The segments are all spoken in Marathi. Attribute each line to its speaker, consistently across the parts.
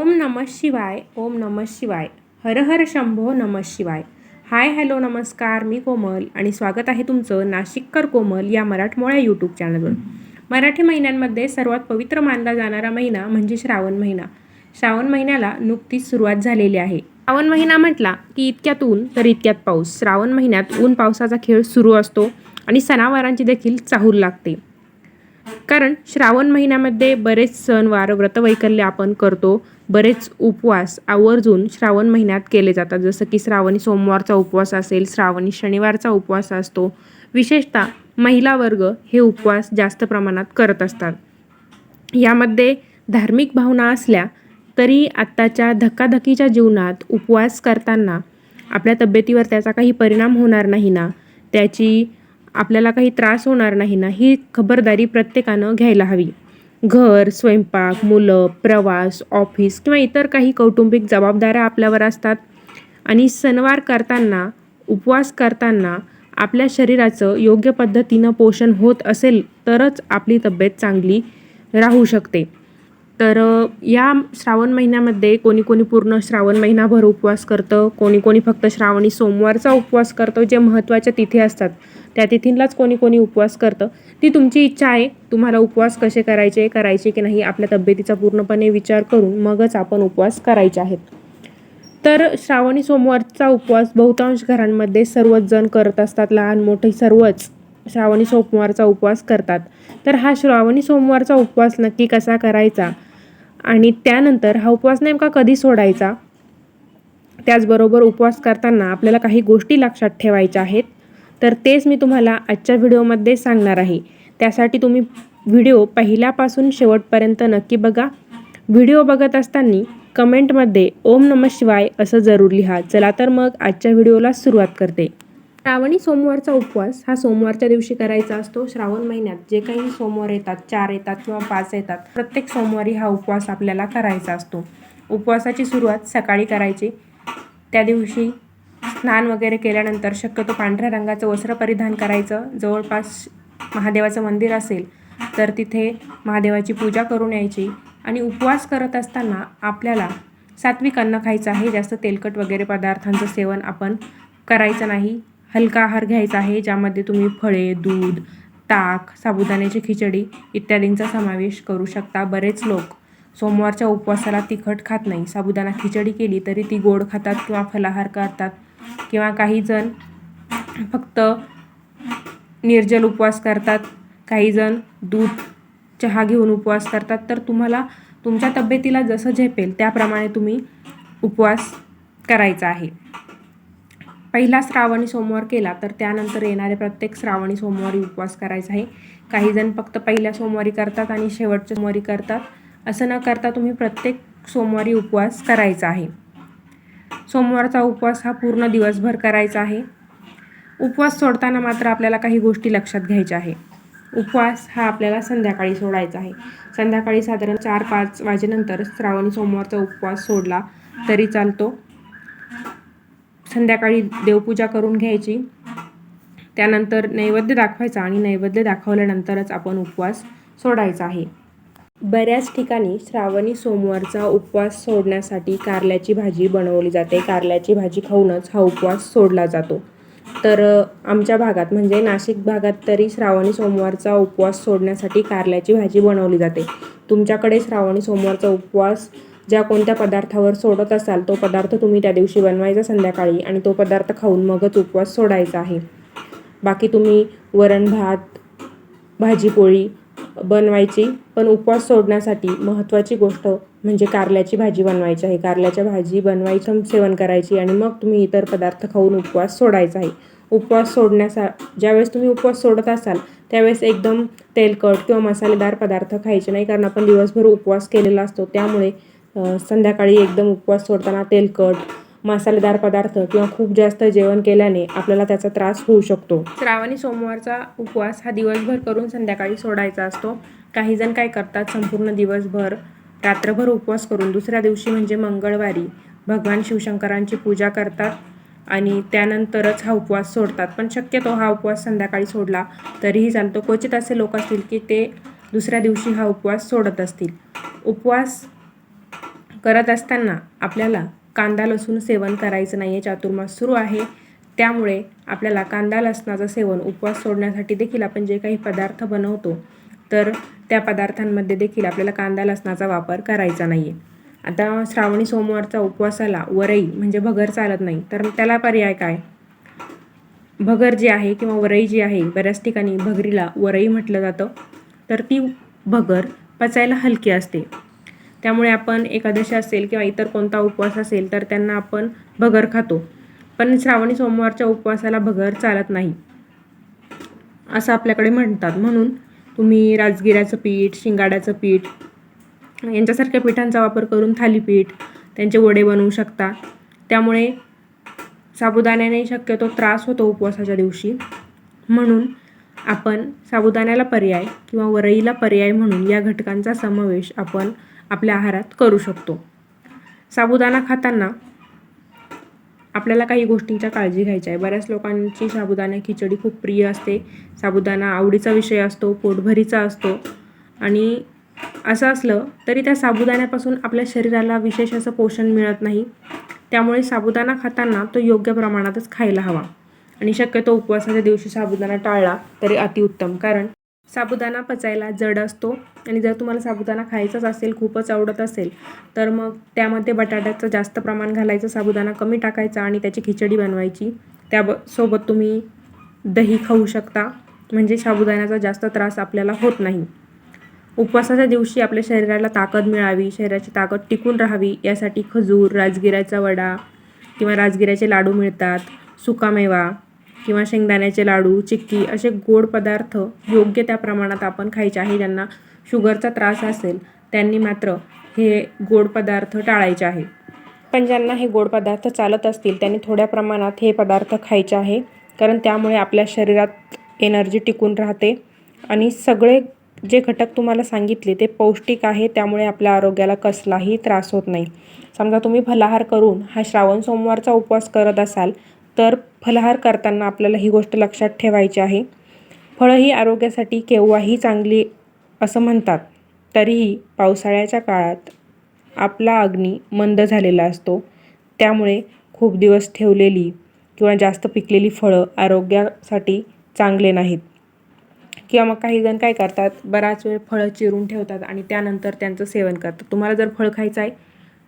Speaker 1: ओम नमः शिवाय ओम नमः शिवाय. हर हर शंभो नमः शिवाय. हाय हॅलो नमस्कार मी कोमल आणि स्वागत आहे तुमचं नाशिककर कोमल या मराठमोळ्या यूट्यूब चॅनलवर. मराठी महिन्यांमध्ये सर्वात पवित्र मानला जाणारा महिना म्हणजे श्रावण महिना. श्रावण महिन्याला नुकतीच सुरुवात झालेली आहे. श्रावण महिना म्हटला की इतक्यात ऊन तर इतक्यात पाऊस. श्रावण महिन्यात ऊन पावसाचा खेळ सुरू असतो आणि सणावारांची देखील चाहूल लागते. कारण श्रावण महिन्यामध्ये बरेच सणवार व्रतवैकल्य आपण करतो. बरेच उपवास आवर्जून श्रावण महिन्यात केले जातात. जसं की श्रावणी सोमवारचा उपवास असेल श्रावणी शनिवारचा उपवास असतो. विशेषतः महिला वर्ग हे उपवास जास्त प्रमाणात करत असतात. यामध्ये धार्मिक भावना असल्या तरी आत्ताच्या धकाधकीच्या जीवनात उपवास करताना आपल्या तब्येतीवर त्याचा काही परिणाम होणार नाही ना. त्याची आपल्याला काही त्रास होणार नाही ना ही खबरदारी प्रत्येकानं घ्यायला हवी. घर स्वयंपाक मुलं प्रवास ऑफिस किंवा इतर काही कौटुंबिक जबाबदाऱ्या आपल्यावर असतात. आणि सणवार करताना उपवास करताना आपल्या शरीराचं योग्य पद्धतीनं पोषण होत असेल तरच आपली तब्येत चांगली राहू शकते. तर या श्रावण महिन्यामध्ये कोणी कोणी पूर्ण श्रावण महिनाभर उपवास करतं कोणी कोणी फक्त श्रावणी सोमवारचा उपवास करतं जे महत्त्वाच्या तिथी असतात. त्या तिथींलाच कोणी कोणी उपवास करतं. ती तुमची इच्छा आहे तुम्हाला उपवास कसे करायचे करायचे की नाही आपल्या तब्येतीचा पूर्णपणे विचार करून मगच आपण उपवास करायचे आहेत. तर श्रावणी सोमवारचा उपवास बहुतांश घरांमध्ये सर्वच जण करत असतात लहान मोठे सर्वच श्रावणी सोमवारचा उपवास करतात. तर हा श्रावणी सोमवारचा उपवास नक्की कसा करायचा? आणि त्यानंतर हा उपवास नेमका कधी सोडायचा? त्याचबरोबर उपवास करताना आपल्याला काही गोष्टी लक्षात ठेवायच्या आहेत. तर तेच मी तुम्हाला आजच्या व्हिडिओमध्ये सांगणार आहे. त्यासाठी तुम्ही व्हिडिओ पहिल्यापासून शेवटपर्यंत नक्की बघा. व्हिडिओ बघत असताना कमेंटमध्ये ओम नम शिवाय असं जरूर लिहा. चला तर मग आजच्या व्हिडिओला सुरुवात करते. श्रावणी सोमवारचा उपवास हा सोमवारच्या दिवशी करायचा असतो. श्रावण महिन्यात जे काही सोमवार येतात चार येतात किंवा पाच येतात प्रत्येक सोमवारी हा उपवास आपल्याला करायचा असतो. उपवासाची सुरुवात सकाळी करायची. त्या दिवशी स्नान वगैरे केल्यानंतर शक्यतो पांढऱ्या रंगाचं वस्त्र परिधान करायचं. जवळपास महादेवाचं मंदिर असेल तर तिथे महादेवाची पूजा करून यायची. आणि उपवास करत असताना आपल्याला सात्विक अन्न खायचं आहे. जास्त तेलकट वगैरे पदार्थांचं सेवन आपण करायचं नाही. हलका आहार घ्यायचा आहे ज्यामध्ये तुम्ही फळे दूध ताक साबुदाण्याची खिचडी इत्यादींचा समावेश करू शकता बरेच लोक. सोमवारच्या उपवासाला तिखट खात नाही. साबुदाणा खिचडी केली तरी ती गोड खातात किंवा फलाहार करतात किंवा काही जण फक्त निर्जल उपवास करतात काही जण दूध चहा घेऊन उपवास करतात. तर तुम्हाला तुमच्या तब्येतीला जसं झेपेल त्याप्रमाणे तुम्ही उपवास करायचा आहे. पहिला श्रावणी सोमवार केला तर त्यानंतर येणारे प्रत्येक श्रावणी सोमवारी उपवास करायचा आहे. काही जण फक्त पहिल्या सोमवारी करतात आणि शेवटच्या सोमवारी करतात. असं न करता तुम्ही प्रत्येक सोमवारी उपवास करायचा आहे. सोमवारचा उपवास हा पूर्ण दिवसभर करायचा आहे. उपवास सोडताना मात्र आपल्याला काही गोष्टी लक्षात घ्यायच्या आहे. उपवास हा आपल्याला संध्याकाळी सोडायचा आहे. संध्याकाळी साधारण चार पाच वाजेनंतर श्रावणी सोमवारचा उपवास सोडला तरी चालतो. संध्याकाळी देवपूजा करून घ्यायची. त्यानंतर नैवेद्य दाखवायचा आणि नैवेद्य दाखवल्यानंतरच आपण उपवास सोडायचा आहे. बऱ्याच ठिकाणी श्रावणी सोमवारचा उपवास सोडण्यासाठी कारल्याची भाजी बनवली जाते. कारल्याची भाजी खाऊनच हा उपवास सोडला जातो. तर आमच्या भागात म्हणजे नाशिक भागात तरी श्रावणी सोमवारचा उपवास सोडण्यासाठी कारल्याची भाजी बनवली जाते. तुमच्याकडे श्रावणी सोमवारचा उपवास ज्या कोणत्या पदार्थावर सोडत असाल तो पदार्थ तुम्ही त्या दिवशी बनवायचा संध्याकाळी आणि तो पदार्थ खाऊन मगच उपवास सोडायचा आहे. बाकी तुम्ही वरण भात भाजी पोळी बनवायची पण उपवास सोडण्यासाठी महत्त्वाची गोष्ट म्हणजे कारल्याची भाजी बनवायची आहे. कारल्याच्या भाजी बनवायचं सेवन करायची आणि मग तुम्ही इतर पदार्थ खाऊन उपवास सोडायचा आहे. उपवास सोडण्यासा ज्यावेळेस तुम्ही उपवास सोडत असाल त्यावेळेस एकदम तेलकट किंवा मसालेदार पदार्थ खायचे नाही कारण आपण दिवसभर उपवास केलेला असतो. त्यामुळे संध्याकाळी एकदम उपवास सोडताना तेलकट मसालेदार पदार्थ किंवा खूप जास्त जेवण केल्याने आपल्याला त्याचा त्रास होऊ शकतो. श्रावणी सोमवारचा उपवास हा दिवसभर करून संध्याकाळी सोडायचा असतो. काही जण काय करतात संपूर्ण दिवसभर रात्रभर उपवास करून दुसऱ्या दिवशी म्हणजे मंगळवारी भगवान शिवशंकरांची पूजा करतात आणि त्यानंतरच हा उपवास सोडतात. पण शक्यतो हा उपवास संध्याकाळी सोडला तरीही चालतो. क्वचित असे लोक असतील की ते दुसऱ्या दिवशी हा उपवास सोडत असतील. उपवास करत असताना आपल्याला कांदा लसूण सेवन करायचं नाही आहे चातुर्मास सुरू आहे. त्यामुळे आपल्याला कांदा लसणाचं सेवन उपवास सोडण्यासाठी देखील आपण जे काही पदार्थ बनवतो तर त्या पदार्थांमध्ये देखील आपल्याला कांदा लसणाचा वापर करायचा नाही आहे आता श्रावणी सोमवारचा उपवासाला वरई म्हणजे भगर चालत नाही तर त्याला पर्याय काय? भगर जी आहे किंवा वरई जी आहे बऱ्याच ठिकाणी भगरीला वरई म्हटलं जातं तर ती भगर पचायला हलकी असते. त्यामुळे आपण एकादशी असेल किंवा इतर कोणता उपवास असेल तर त्यांना आपण भगर खातो. पण श्रावणी सोमवारच्या उपवासाला भगर चालत नाही. असं आपल्याकडे म्हणतात. म्हणून तुम्ही राजगिऱ्याचं पीठ शिंगाड्याचं पीठ यांच्यासारख्या पिठांचा वापर करून थालीपीठ त्यांचे वडे बनवू शकता. त्यामुळे साबुदाण्याने शक्यतो त्रास होतो उपवासाच्या दिवशी. म्हणून आपण साबुदाण्याला पर्याय किंवा वरईला पर्याय म्हणून या घटकांचा समावेश आपण आपल्या आहारात करू शकतो. साबुदाणा खाताना आपल्याला काही गोष्टींच्या काळजी घ्यायची आहे. बऱ्याच लोकांची साबुदाणा खिचडी खूप प्रिय असते. साबुदाणा आवडीचा विषय असतो पोटभरीचा असतो. आणि असं असलं तरी त्या साबुदाण्यापासून आपल्या शरीराला विशेष असं पोषण मिळत नाही. त्यामुळे साबुदाणा खाताना तो योग्य प्रमाणातच खायला हवा. आणि शक्यतो उपवासाच्या दिवशी साबुदाणा टाळला तरी अतिउत्तम. कारण साबुदाणा पचायला जड असतो आणि जर तुम्हाला साबुदाणा खायचाच असेल खूपच आवडत असेल तर मग त्यामध्ये बटाट्याचं जास्त प्रमाण घालायचं साबुदाणा कमी टाकायचा आणि त्याची खिचडी बनवायची. त्याब सोबत तुम्ही दही खाऊ शकता म्हणजे साबुदाण्याचा जास्त त्रास आपल्याला होत नाही. उपवासाच्या दिवशी आपल्या शरीराला ताकद मिळावी शरीराची ताकद टिकून राहावी यासाठी खजूर राजगिऱ्याचा वडा किंवा राजगिऱ्याचे लाडू मिळतात सुकामेवा किंवा शेंगदाण्याचे लाडू चिक्की असे गोड पदार्थ योग्य त्या प्रमाणात आपण खायचे आहे ज्यांना शुगरचा त्रास असेल त्यांनी मात्र हे गोड पदार्थ टाळायचे आहे. पण ज्यांना हे गोड पदार्थ चालत असतील त्यांनी थोड्या प्रमाणात हे पदार्थ खायचे आहे कारण त्यामुळे आपल्या शरीरात एनर्जी टिकून राहते आणि सगळे जे घटक तुम्हाला सांगितले ते पौष्टिक आहे त्यामुळे आपल्या आरोग्याला कसलाही त्रास होत नाही. समजा तुम्ही फलाहार करून हा श्रावण सोमवारचा उपवास करत असाल तर फलाहार करताना आपल्याला ही गोष्ट लक्षात ठेवायची आहे. फळं ही आरोग्यासाठी केव्हाही चांगली असं म्हणतात. तरीही पावसाळ्याच्या काळात आपला अग्नी मंद झालेला असतो. त्यामुळे खूप दिवस ठेवलेली किंवा जास्त पिकलेली फळं आरोग्यासाठी चांगले नाहीत. किंवा मग काही जण काय करतात? बराच वेळ फळं चिरून ठेवतात आणि त्यानंतर त्यांचं सेवन करतात. तुम्हाला जर फळ खायचं आहे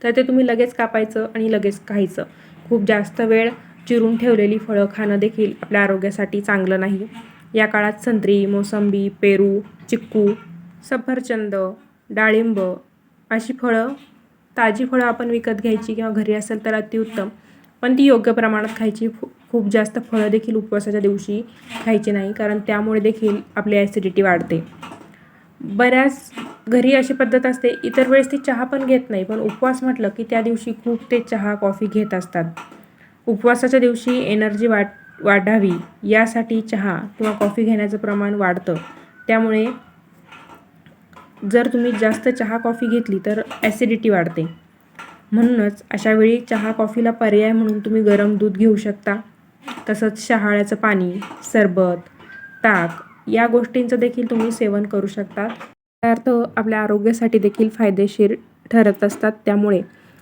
Speaker 1: तर ते तुम्ही लगेच कापायचं आणि लगेच खायचं. खूप जास्त वेळ चिरून ठेवलेली फळं खाणं देखील आपल्या आरोग्यासाठी चांगलं नाही. या काळात संत्री मोसंबी पेरू चिक्कू सफरचंद डाळिंब अशी फळं ताजी फळं आपण विकत घ्यायची किंवा घरी असेल तर अतिउत्तम. पण ती योग्य प्रमाणात खायची खूप जास्त फळं देखील उपवासाच्या दिवशी खायची नाही कारण त्यामुळे देखील आपली ॲसिडिटी वाढते. बऱ्याच घरी अशी पद्धत असते इतर वेळेस ती चहा पण घेत नाही पण उपवास म्हटलं की त्या दिवशी खूप ते चहा कॉफी घेत असतात. उपवासाच्या दिवशी एनर्जी वाट वाढावी यासाठी चहा किंवा कॉफी घेण्याचं प्रमाण वाढतं. त्यामुळे जर तुम्ही जास्त चहा कॉफी घेतली तर ॲसिडिटी वाढते. म्हणूनच अशावेळी चहा कॉफीला पर्याय म्हणून तुम्ही गरम दूध घेऊ शकता. तसंच शहाळ्याचं पाणी सरबत ताक या गोष्टींचं देखील तुम्ही सेवन करू शकता. पदार्थ आपल्या आरोग्यासाठी देखील फायदेशीर ठरत असतात. त्यामुळे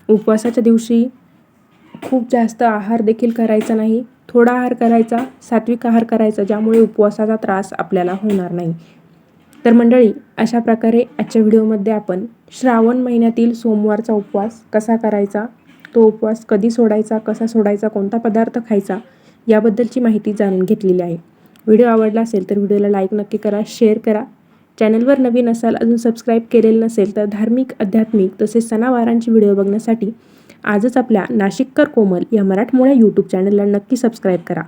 Speaker 1: उपवासाच्या दिवशी खूप जास्त आहार देखील करायचा नाही. थोडा आहार करायचा सात्विक आहार करायचा ज्यामुळे उपवासाचा त्रास आपल्याला होणार नाही. तर मंडळी अशा प्रकारे आजच्या व्हिडिओमध्ये आपण श्रावण महिन्यातील सोमवारचा उपवास कसा करायचा तो उपवास कधी सोडायचा कसा सोडायचा कोणता पदार्थ खायचा याबद्दलची माहिती जाणून घेतलेली आहे. व्हिडिओ आवडला असेल तर व्हिडिओला लाईक नक्की करा शेअर करा. चॅनलवर नवीन असाल अजून सबस्क्राईब केलेलं नसेल तर धार्मिक आध्यात्मिक तसेच सणावारांची व्हिडिओ बघण्यासाठी आजच आपल्या नाशिककर कोमल या मराठमोळ्या यूट्यूब चॅनलला नक्की सबस्क्राईब करा.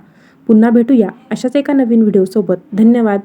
Speaker 1: पुन्हा भेटूया अशाच एका नवीन व्हिडिओसोबत धन्यवाद.